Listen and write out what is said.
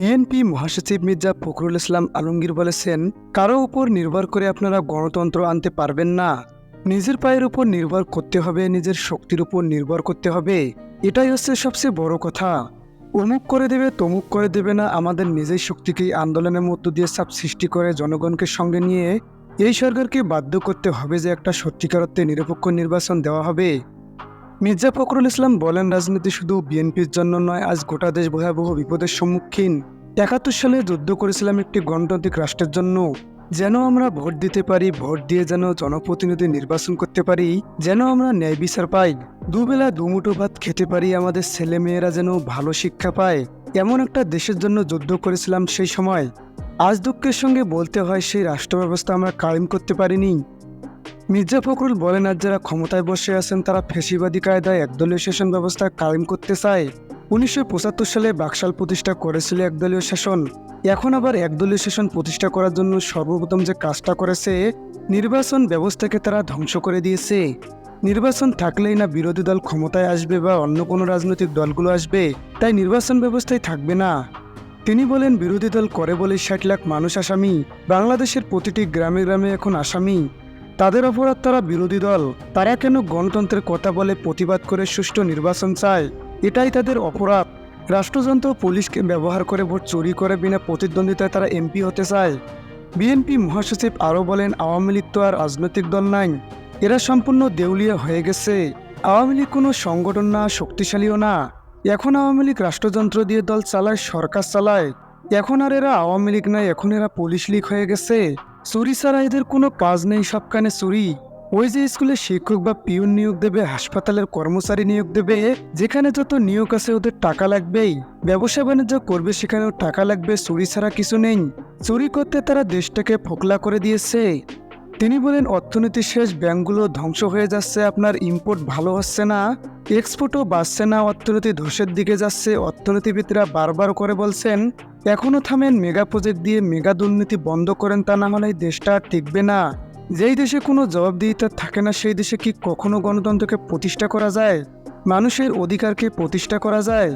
BNP মহাসচিব মির্জা ফখরুল ইসলাম আলমগীর বলেছেন, কারও উপর নির্ভর করে আপনারা গণতন্ত্র আনতে পারবেন না। নিজের পায়ের উপর নির্ভর করতে হবে, নিজের শক্তির উপর নির্ভর করতে হবে। এটাই হচ্ছে সবচেয়ে বড় কথা। অমুক করে দেবে, তমুক করে দেবে না, আমাদের নিজের শক্তিকেই আন্দোলনের মধ্য দিয়ে চাপ সৃষ্টি করে জনগণকে সঙ্গে নিয়ে এই সরকারকে বাধ্য করতে হবে যে একটা সত্যিকারত্বে নিরপেক্ষ নির্বাচন দেওয়া হবে। মির্জা ফখরুল ইসলাম বলেন, রাজনীতি শুধু বিএনপির জন্য নয়, আজ গোটা দেশ ভয়াবহ বিপদের সম্মুখীন। একাত্তর সালে যুদ্ধ করেছিলাম একটি গণতান্ত্রিক রাষ্ট্রের জন্য। যেন আমরা ভোট দিতে পারি, ভোট দিয়ে যেন জনপ্রতিনিধি নির্বাচন করতে পারি, যেন আমরা ন্যায় বিচার পাই। দুবেলা দুমুঠো ভাত খেতে পারি, আমাদের ছেলে মেয়েরা যেন ভালো শিক্ষা পায়। এমন একটা দেশের জন্য যুদ্ধ করেছিলাম সেই সময়। আজ দুঃখের সঙ্গে বলতে হয়, সেই রাষ্ট্র ব্যবস্থা আমরা কায়েম করতে পারিনি। মির্জা ফখরুল বলেন, আজ যারা ক্ষমতায় বসে আছেন, তারা ফেসিবাদী কায়দায় একদলীয় শাসন ব্যবস্থা কায়েম করতে চায়। উনিশশো পঁচাত্তর সালে বাকশাল প্রতিষ্ঠা করেছিল একদলীয় শাসন। এখন আবার একদলীয় শাসন প্রতিষ্ঠা করার জন্য সর্বপ্রথম যে কাজটা করেছে, নির্বাচন ব্যবস্থাকে তারা ধ্বংস করে দিয়েছে। নির্বাচন থাকলেই না বিরোধী দল ক্ষমতায় আসবে বা অন্য কোনো রাজনৈতিক দলগুলো আসবে, তাই নির্বাচন ব্যবস্থায় থাকবে না। তিনি বলেন, বিরোধী দল করে বলে ষাট লাখ মানুষ আসামি, বাংলাদেশের প্রতিটি গ্রামে গ্রামে এখন আসামি। তাদের অপরাধ তারা বিরোধী দল। তারা কেন গণতন্ত্রের কথা বলে প্রতিবাদ করে সুষ্ঠু নির্বাচন চায়? এটাই তাদের অপরাধ। রাষ্ট্রযন্ত্র পুলিশকে ব্যবহার করে ভোট চুরি করে বিনা প্রতিদ্বন্দ্বিতায় তারা এমপি হতে চায়। বিএনপি মহাসচিব আরও বলেন, আওয়ামী লীগ তো আর রাজনৈতিক দল নাই। এরা সম্পূর্ণ দেউলিয়া হয়ে গেছে। আওয়ামী লীগ কোনো সংগঠন না, শক্তিশালীও না। এখন আওয়ামী লীগ রাষ্ট্রযন্ত্র দিয়ে দল চালায়, সরকার চালায়। এখন আর এরা আওয়ামী লীগ নাই এখন এরা পুলিশ লীগ হয়ে গেছে। চুরি সারা এদের কোনো কাজ নেই সবখানে চুরি। ওই যে স্কুলে শিক্ষক বা পিউন নিয়োগ দেবে, হাসপাতালের কর্মচারী নিয়োগ দেবে, যেখানে যত নিয়োগ আছে ওদের টাকা লাগবেই। ব্যবসা বাণিজ্য করবে, সেখানেও টাকা লাগবে, চুরি ছাড়া কিছু নেই। চুরি করতে তারা দেশটাকে ফোকলা করে দিয়েছে। তিনি বলেন অর্থনীতি শেষ ব্যাংকগুলো ধ্বংস হয়ে যাচ্ছে, আপনার ইম্পোর্ট ভালো হচ্ছে না এক্সপোর্টও বাড়ছে না, অর্থনীতি ধসের দিকে যাচ্ছে, অর্থনীতিবিদরা বারবার করে বলছেন এখনও থামেন মেগা প্রজেক্ট দিয়ে মেগা দুর্নীতি বন্ধ করেন, তা না হলে দেশটা টিকবে না। যেই দেশে কোনো জবাবদিহিতা থাকে না, সেই দেশে কি কখনো গণতন্ত্রকে প্রতিষ্ঠা করা যায়? মানুষের অধিকারকে প্রতিষ্ঠা করা যায়?